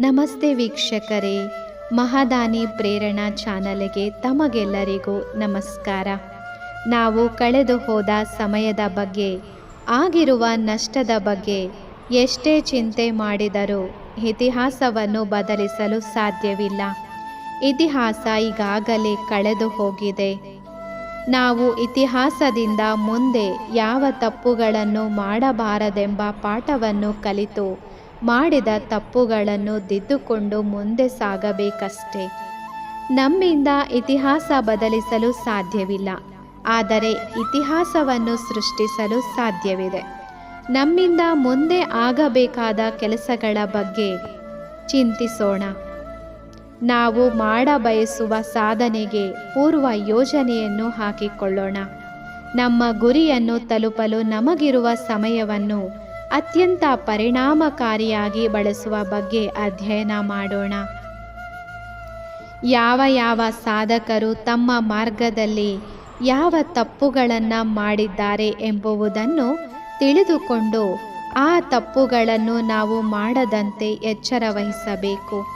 ನಮಸ್ತೆ ವೀಕ್ಷಕರೇ. ಮಹಾದಾನಿ ಪ್ರೇರಣಾ ಚಾನಲ್ಗೆ ತಮಗೆಲ್ಲರಿಗೂ ನಮಸ್ಕಾರ. ನಾವು ಕಳೆದು ಹೋದ ಸಮಯದ ಬಗ್ಗೆ, ಆಗಿರುವ ನಷ್ಟದ ಬಗ್ಗೆ ಎಷ್ಟೇ ಚಿಂತೆ ಮಾಡಿದರೂ ಇತಿಹಾಸವನ್ನು ಬದಲಿಸಲು ಸಾಧ್ಯವಿಲ್ಲ. ಇತಿಹಾಸ ಈಗಾಗಲೇ ಕಳೆದು ಹೋಗಿದೆ. ನಾವು ಇತಿಹಾಸದಿಂದ ಮುಂದೆ ಯಾವ ತಪ್ಪುಗಳನ್ನು ಮಾಡಬಾರದೆಂಬ ಪಾಠವನ್ನು ಕಲಿತು ಮಾಡಿದ ತಪ್ಪುಗಳನ್ನು ದಿದ್ದುಕೊಂಡು ಮುಂದೆ ಸಾಗಬೇಕಷ್ಟೇ. ನಮ್ಮಿಂದ ಇತಿಹಾಸ ಬದಲಿಸಲು ಸಾಧ್ಯವಿಲ್ಲ. ಆದರೆ ಇತಿಹಾಸವನ್ನು ಸೃಷ್ಟಿಸಲು ಸಾಧ್ಯವಿದೆ. ನಮ್ಮಿಂದ ಮುಂದೆ ಆಗಬೇಕಾದ ಕೆಲಸಗಳ ಬಗ್ಗೆ ಚಿಂತಿಸೋಣ. ನಾವು ಮಾಡಬಯಸುವ ಸಾಧನೆಗೆ ಪೂರ್ವ ಯೋಜನೆಯನ್ನು ಹಾಕಿಕೊಳ್ಳೋಣ. ನಮ್ಮ ಗುರಿಯನ್ನು ತಲುಪಲು ನಮಗಿರುವ ಸಮಯವನ್ನು ಅತ್ಯಂತ ಪರಿಣಾಮಕಾರಿಯಾಗಿ ಬಳಸುವ ಬಗ್ಗೆ ಅಧ್ಯಯನ ಮಾಡೋಣ. ಯಾವ ಯಾವ ಸಾಧಕರು ತಮ್ಮ ಮಾರ್ಗದಲ್ಲಿ ಯಾವ ತಪ್ಪುಗಳನ್ನು ಮಾಡಿದ್ದಾರೆ ಎಂಬುವುದನ್ನು ತಿಳಿದುಕೊಂಡು ಆ ತಪ್ಪುಗಳನ್ನು ನಾವು ಮಾಡದಂತೆ ಎಚ್ಚರ ವಹಿಸಬೇಕು.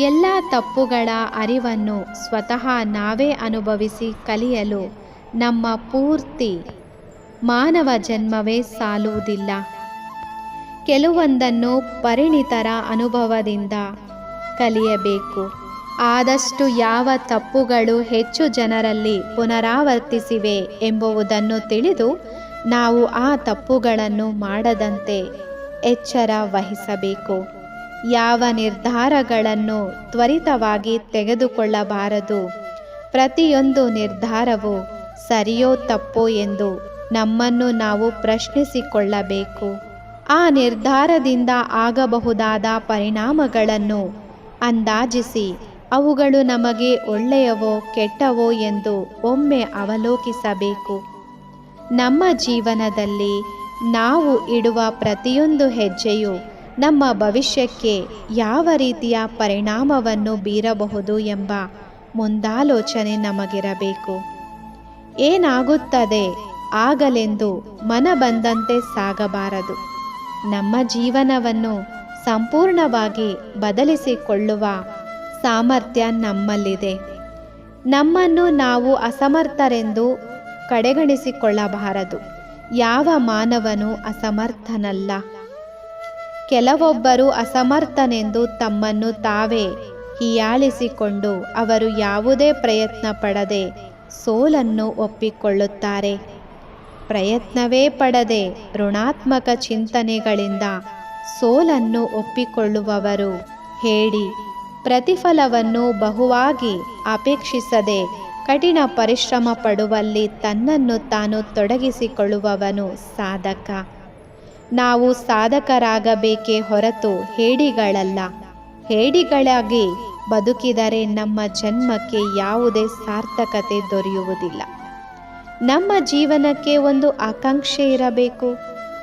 ಎಲ್ಲ ತಪ್ಪುಗಳ ಅರಿವನ್ನು ಸ್ವತಃ ನಾವೇ ಅನುಭವಿಸಿ ಕಲಿಯಲು ನಮ್ಮ ಪೂರ್ತಿ ಮಾನವ ಜನ್ಮವೇ ಸಾಲುವುದಿಲ್ಲ. ಕೆಲವೊಂದನ್ನು ಪರಿಣಿತರ ಅನುಭವದಿಂದ ಕಲಿಯಬೇಕು. ಆದಷ್ಟು ಯಾವ ತಪ್ಪುಗಳು ಹೆಚ್ಚು ಜನರಲ್ಲಿ ಪುನರಾವರ್ತಿಸಿವೆ ಎಂಬುವುದನ್ನು ತಿಳಿದು ನಾವು ಆ ತಪ್ಪುಗಳನ್ನು ಮಾಡದಂತೆ ಎಚ್ಚರ ವಹಿಸಬೇಕು. ಯಾವ ನಿರ್ಧಾರಗಳನ್ನು ತ್ವರಿತವಾಗಿ ತೆಗೆದುಕೊಳ್ಳಬಾರದು. ಪ್ರತಿಯೊಂದು ನಿರ್ಧಾರವು ಸರಿಯೋ ತಪ್ಪೋ ಎಂದು ನಮ್ಮನ್ನು ನಾವು ಪ್ರಶ್ನಿಸಿಕೊಳ್ಳಬೇಕು. ಆ ನಿರ್ಧಾರದಿಂದ ಆಗಬಹುದಾದ ಪರಿಣಾಮಗಳನ್ನು ಅಂದಾಜಿಸಿ, ಅವುಗಳು ನಮಗೆ ಒಳ್ಳೆಯವೋ ಕೆಟ್ಟವೋ ಎಂದು ಒಮ್ಮೆ ಅವಲೋಕಿಸಬೇಕು. ನಮ್ಮ ಜೀವನದಲ್ಲಿ ನಾವು ಇಡುವ ಪ್ರತಿಯೊಂದು ಹೆಜ್ಜೆಯು ನಮ್ಮ ಭವಿಷ್ಯಕ್ಕೆ ಯಾವ ರೀತಿಯ ಪರಿಣಾಮವನ್ನು ಬೀರಬಹುದು ಎಂಬ ಮುಂದಾಲೋಚನೆ ನಮಗಿರಬೇಕು. ಏನಾಗುತ್ತದೆ ಆಗಲೆಂದು ಮನ ಬಂದಂತೆ ಸಾಗಬಾರದು. ನಮ್ಮ ಜೀವನವನ್ನು ಸಂಪೂರ್ಣವಾಗಿ ಬದಲಿಸಿಕೊಳ್ಳುವ ಸಾಮರ್ಥ್ಯ ನಮ್ಮಲ್ಲಿದೆ. ನಮ್ಮನ್ನು ನಾವು ಅಸಮರ್ಥರೆಂದು ಕಡೆಗಣಿಸಿಕೊಳ್ಳಬಾರದು. ಯಾವ ಮಾನವನು ಅಸಮರ್ಥನಲ್ಲ. ಕೆಲವೊಬ್ಬರು ಅಸಮರ್ಥನೆಂದು ತಮ್ಮನ್ನು ತಾವೇ ಹೀಯಾಳಿಸಿಕೊಂಡು ಅವರು ಯಾವುದೇ ಪ್ರಯತ್ನ ಪಡದೆ ಸೋಲನ್ನು ಒಪ್ಪಿಕೊಳ್ಳುತ್ತಾರೆ. ಪ್ರಯತ್ನವೇ ಪಡದೆ ಋಣಾತ್ಮಕ ಚಿಂತನೆಗಳಿಂದ ಸೋಲನ್ನು ಒಪ್ಪಿಕೊಳ್ಳುವವರು. ಹೇಳಿ, ಪ್ರತಿಫಲವನ್ನು ಬಹುವಾಗಿ ಅಪೇಕ್ಷಿಸದೆ ಕಠಿಣ ಪರಿಶ್ರಮ ಪಡುವಲ್ಲಿ ತನ್ನನ್ನು ತಾನು ತೊಡಗಿಸಿಕೊಳ್ಳುವವನು ಸಾಧಕ. ನಾವು ಸಾಧಕರಾಗಬೇಕೇ ಹೊರತು ಹೇಡಿಗಳಲ್ಲ. ಹೇಡಿಗಳಾಗಿ ಬದುಕಿದರೆ ನಮ್ಮ ಜನ್ಮಕ್ಕೆ ಯಾವುದೇ ಸಾರ್ಥಕತೆ ದೊರೆಯುವುದಿಲ್ಲ. ನಮ್ಮ ಜೀವನಕ್ಕೆ ಒಂದು ಆಕಾಂಕ್ಷೆ ಇರಬೇಕು.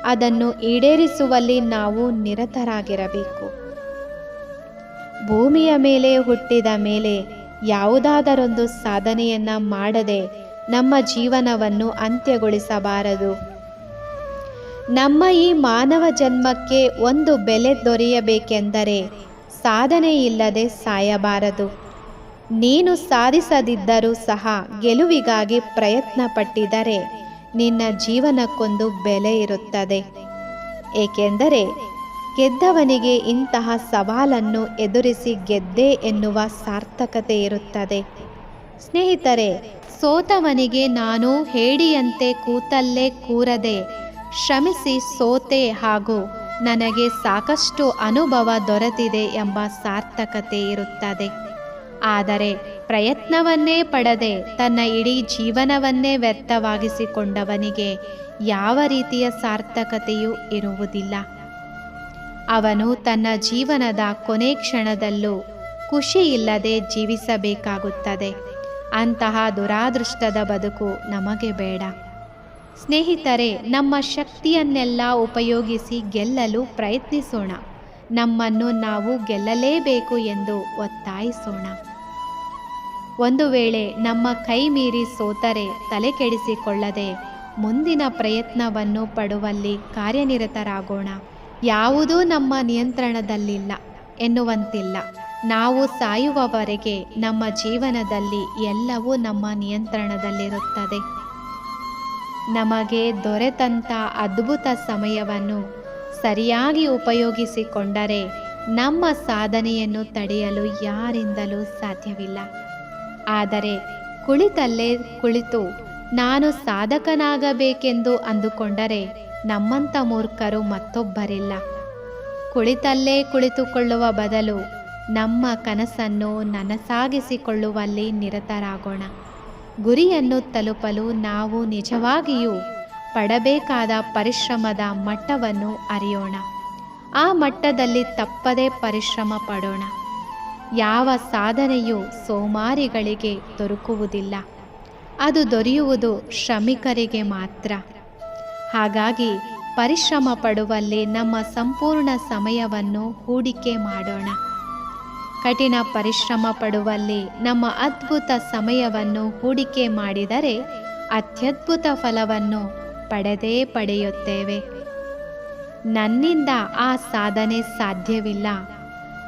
ಅದನ್ನು ಈಡೇರಿಸುವಲ್ಲಿ ನಾವು ನಿರತರಾಗಿರಬೇಕು. ಭೂಮಿಯ ಮೇಲೆ ಹುಟ್ಟಿದ ಮೇಲೆ ಯಾವುದಾದರೊಂದು ಸಾಧನೆಯನ್ನ ಮಾಡದೆ ನಮ್ಮ ಜೀವನವನ್ನು ಅಂತ್ಯಗೊಳಿಸಬಾರದು. ನಮ್ಮ ಈ ಮಾನವ ಜನ್ಮಕ್ಕೆ ಒಂದು ಬೆಲೆ ದೊರೆಯಬೇಕೆಂದರೆ ಸಾಧನೆ ಇಲ್ಲದೆ ಸಾಯಬಾರದು. ನೀನು ಸಾಧಿಸದಿದ್ದರೂ ಸಹ ಗೆಲುವಿಗಾಗಿ ಪ್ರಯತ್ನ ಪಟ್ಟಿದರೆ ನಿನ್ನ ಜೀವನಕ್ಕೊಂದು ಬೆಲೆ ಇರುತ್ತದೆ. ಏಕೆಂದರೆ ಗೆದ್ದವನಿಗೆ ಇಂತಹ ಸವಾಲನ್ನು ಎದುರಿಸಿ ಗೆದ್ದೆ ಎನ್ನುವ ಸಾರ್ಥಕತೆ ಇರುತ್ತದೆ. ಸ್ನೇಹಿತರೆ, ಸೋತವನಿಗೆ ನಾನು ಹೇಡಿಯಂತೆ ಕೂತಲ್ಲೇ ಕೂರದೆ ಶ್ರಮಿಸಿ ಸೋತೆ ಹಾಗೂ ನನಗೆ ಸಾಕಷ್ಟು ಅನುಭವ ದೊರೆತಿದೆ ಎಂಬ ಸಾರ್ಥಕತೆ ಇರುತ್ತದೆ. ಆದರೆ ಪ್ರಯತ್ನವನ್ನೇ ಪಡದೆ ತನ್ನ ಇಡೀ ಜೀವನವನ್ನೇ ವ್ಯರ್ಥವಾಗಿಸಿಕೊಂಡವನಿಗೆ ಯಾವ ರೀತಿಯ ಸಾರ್ಥಕತೆಯೂ ಇರುವುದಿಲ್ಲ. ಅವನು ತನ್ನ ಜೀವನದ ಕೊನೆ ಕ್ಷಣದಲ್ಲೂ ಖುಷಿಯಿಲ್ಲದೆ ಜೀವಿಸಬೇಕಾಗುತ್ತದೆ. ಅಂತಹ ದುರಾದೃಷ್ಟದ ಬದುಕು ನಮಗೆ ಬೇಡ. ಸ್ನೇಹಿತರೆ, ನಮ್ಮ ಶಕ್ತಿಯನ್ನೆಲ್ಲ ಉಪಯೋಗಿಸಿ ಗೆಲ್ಲಲು ಪ್ರಯತ್ನಿಸೋಣ. ನಮ್ಮನ್ನು ನಾವು ಗೆಲ್ಲಲೇಬೇಕು ಎಂದು ಒತ್ತಾಯಿಸೋಣ. ಒಂದು ವೇಳೆ ನಮ್ಮ ಕೈ ಮೀರಿ ಸೋತರೆ ತಲೆ ಕೆಡಿಸಿಕೊಳ್ಳದೆ ಮುಂದಿನ ಪ್ರಯತ್ನವನ್ನು ಪಡುವಲ್ಲಿ ಕಾರ್ಯನಿರತರಾಗೋಣ. ಯಾವುದೂ ನಮ್ಮ ನಿಯಂತ್ರಣದಲ್ಲಿಲ್ಲ ಎನ್ನುವಂತಿಲ್ಲ. ನಾವು ಸಾಯುವವರೆಗೆ ನಮ್ಮ ಜೀವನದಲ್ಲಿ ಎಲ್ಲವೂ ನಮ್ಮ ನಿಯಂತ್ರಣದಲ್ಲಿರುತ್ತದೆ. ನಮಗೆ ದೊರೆತಂಥ ಅದ್ಭುತ ಸಮಯವನ್ನು ಸರಿಯಾಗಿ ಉಪಯೋಗಿಸಿಕೊಂಡರೆ ನಮ್ಮ ಸಾಧನೆಯನ್ನು ತಡೆಯಲು ಯಾರಿಂದಲೂ ಸಾಧ್ಯವಿಲ್ಲ. ಆದರೆ ಕುಳಿತಲ್ಲೇ ಕುಳಿತು ನಾನು ಸಾಧಕನಾಗಬೇಕೆಂದು ಅಂದುಕೊಂಡರೆ ನಮ್ಮಂಥ ಮೂರ್ಖರು ಮತ್ತೊಬ್ಬರಿಲ್ಲ. ಕುಳಿತಲ್ಲೇ ಕುಳಿತುಕೊಳ್ಳುವ ಬದಲು ನಮ್ಮ ಕನಸನ್ನು ನನಸಾಗಿಸಿಕೊಳ್ಳುವಲ್ಲಿ ನಿರತರಾಗೋಣ. ಗುರಿಯನ್ನು ತಲುಪಲು ನಾವು ನಿಜವಾಗಿಯೂ ಪಡಬೇಕಾದ ಪರಿಶ್ರಮದ ಮಟ್ಟವನ್ನು ಅರಿಯೋಣ. ಆ ಮಟ್ಟದಲ್ಲಿ ತಪ್ಪದೇ ಪರಿಶ್ರಮ ಪಡೋಣ. ಯಾವ ಸಾಧನೆಯು ಸೋಮಾರಿಗಳಿಗೆ ದೊರಕುವುದಿಲ್ಲ. ಅದು ದೊರೆಯುವುದು ಶ್ರಮಿಕರಿಗೆ ಮಾತ್ರ. ಹಾಗಾಗಿ ಪರಿಶ್ರಮ ಪಡುವಲ್ಲಿ ನಮ್ಮ ಸಂಪೂರ್ಣ ಸಮಯವನ್ನು ಹೂಡಿಕೆ ಮಾಡೋಣ. ಕಠಿಣ ಪರಿಶ್ರಮ ಪಡುವಲ್ಲಿ ನಮ್ಮ ಅದ್ಭುತ ಸಮಯವನ್ನು ಹೂಡಿಕೆ ಮಾಡಿದರೆ ಅತ್ಯದ್ಭುತ ಫಲವನ್ನು ಪಡೆದೇ ಪಡೆಯುತ್ತೇವೆ. ನನ್ನಿಂದ ಆ ಸಾಧನೆ ಸಾಧ್ಯವಿಲ್ಲ.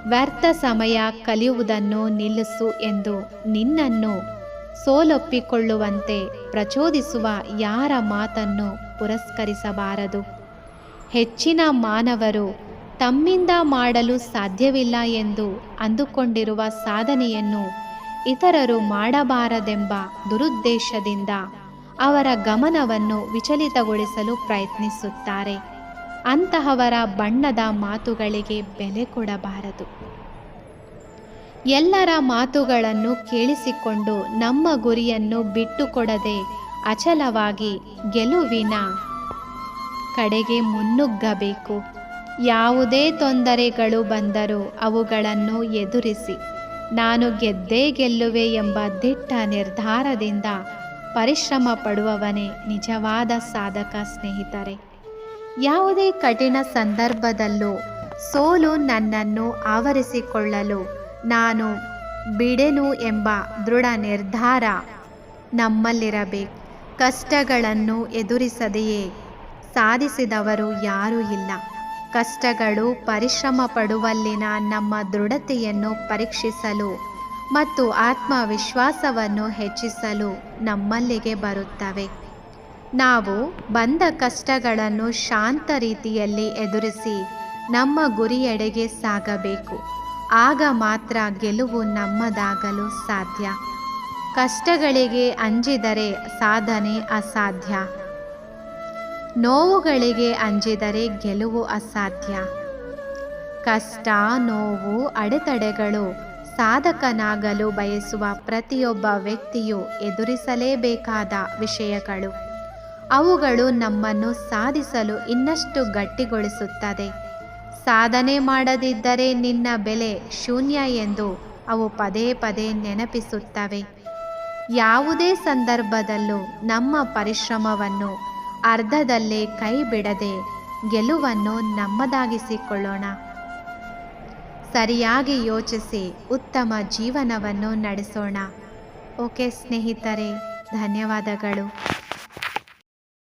ವ್ಯರ್ಥ ಸಮಯ ಕಲಿಯುವುದನ್ನು ನಿಲ್ಲಿಸು ಎಂದು ನಿನ್ನನ್ನು ಸೋಲೊಪ್ಪಿಕೊಳ್ಳುವಂತೆ ಪ್ರಚೋದಿಸುವ ಯಾರ ಮಾತನ್ನು ಪುರಸ್ಕರಿಸಬಾರದು? ಹೆಚ್ಚಿನ ಮಾನವರು ತಮ್ಮಿಂದ ಮಾಡಲು ಸಾಧ್ಯವಿಲ್ಲ ಎಂದು ಅಂದುಕೊಂಡಿರುವ ಸಾಧನೆಯನ್ನು ಇತರರು ಮಾಡಬಾರದೆಂಬ ದುರುದ್ದೇಶದಿಂದ ಅವರ ಗಮನವನ್ನು ವಿಚಲಿತಗೊಳಿಸಲು ಪ್ರಯತ್ನಿಸುತ್ತಾರೆ. ಅಂತಹವರ ಬಣ್ಣದ ಮಾತುಗಳಿಗೆ ಬೆಲೆ ಕೊಡಬಾರದು. ಎಲ್ಲರ ಮಾತುಗಳನ್ನು ಕೇಳಿಸಿಕೊಂಡು ನಮ್ಮ ಗುರಿಯನ್ನು ಬಿಟ್ಟುಕೊಡದೆ ಅಚಲವಾಗಿ ಗೆಲುವಿನ ಕಡೆಗೆ ಮುನ್ನುಗ್ಗಬೇಕು. ಯಾವುದೇ ತೊಂದರೆಗಳು ಬಂದರೂ ಅವುಗಳನ್ನು ಎದುರಿಸಿ. ನಾನು ಗೆದ್ದೇ ಗೆಲ್ಲುವೆ ಎಂಬ ದಿಟ್ಟ ನಿರ್ಧಾರದಿಂದ ಪರಿಶ್ರಮ ಪಡುವವನೇ ನಿಜವಾದ ಸಾಧಕ ಸ್ನೇಹಿತರೆ. ಯಾವುದೇ ಕಠಿಣ ಸಂದರ್ಭದಲ್ಲೂ ಸೋಲು ನನ್ನನ್ನು ಆವರಿಸಿಕೊಳ್ಳಲು ನಾನು ಬಿಡೆನು ಎಂಬ ದೃಢ ನಿರ್ಧಾರ ನಮ್ಮಲ್ಲಿರಬೇಕು. ಕಷ್ಟಗಳನ್ನು ಎದುರಿಸದೆಯೇ ಸಾಧಿಸಿದವರು ಯಾರೂ ಇಲ್ಲ. ಕಷ್ಟಗಳು ಪರಿಶ್ರಮ ಪಡುವಲ್ಲಿನ ನಮ್ಮ ದೃಢತೆಯನ್ನು ಪರೀಕ್ಷಿಸಲು ಮತ್ತು ಆತ್ಮವಿಶ್ವಾಸವನ್ನು ಹೆಚ್ಚಿಸಲು ನಮ್ಮಲ್ಲಿಗೆ ಬರುತ್ತವೆ. ನಾವು ಬಂದ ಕಷ್ಟಗಳನ್ನು ಶಾಂತ ರೀತಿಯಲ್ಲಿ ಎದುರಿಸಿ ನಮ್ಮ ಗುರಿಯೆಡೆಗೆ ಸಾಗಬೇಕು. ಆಗ ಮಾತ್ರ ಗೆಲುವು ನಮ್ಮದಾಗಲು ಸಾಧ್ಯ. ಕಷ್ಟಗಳಿಗೆ ಅಂಜಿದರೆ ಸಾಧನೆ ಅಸಾಧ್ಯ. ನೋವುಗಳಿಗೆ ಅಂಜಿದರೆ ಗೆಲುವು ಅಸಾಧ್ಯ. ಕಷ್ಟ, ನೋವು, ಅಡೆತಡೆಗಳು ಸಾಧಕನಾಗಲು ಬಯಸುವ ಪ್ರತಿಯೊಬ್ಬ ವ್ಯಕ್ತಿಯು ಎದುರಿಸಲೇಬೇಕಾದ ವಿಷಯಗಳು. ಅವುಗಳು ನಮ್ಮನ್ನು ಸಾಧಿಸಲು ಇನ್ನಷ್ಟು ಗಟ್ಟಿಗೊಳಿಸುತ್ತದೆ. ಸಾಧನೆ ಮಾಡದಿದ್ದರೆ ನಿನ್ನ ಬೆಲೆ ಶೂನ್ಯ ಎಂದು ಅವು ಪದೇ ಪದೇ ನೆನಪಿಸುತ್ತವೆ. ಯಾವುದೇ ಸಂದರ್ಭದಲ್ಲೂ ನಮ್ಮ ಪರಿಶ್ರಮವನ್ನು ಅರ್ಧದಲ್ಲೇ ಕೈ ಬಿಡದೆ ಗೆಲುವನ್ನು ನಮ್ಮದಾಗಿಸಿಕೊಳ್ಳೋಣ. ಸರಿಯಾಗಿ ಯೋಚಿಸಿ ಉತ್ತಮ ಜೀವನವನ್ನು ನಡೆಸೋಣ. ಓಕೆ ಸ್ನೇಹಿತರೆ, ಧನ್ಯವಾದಗಳು.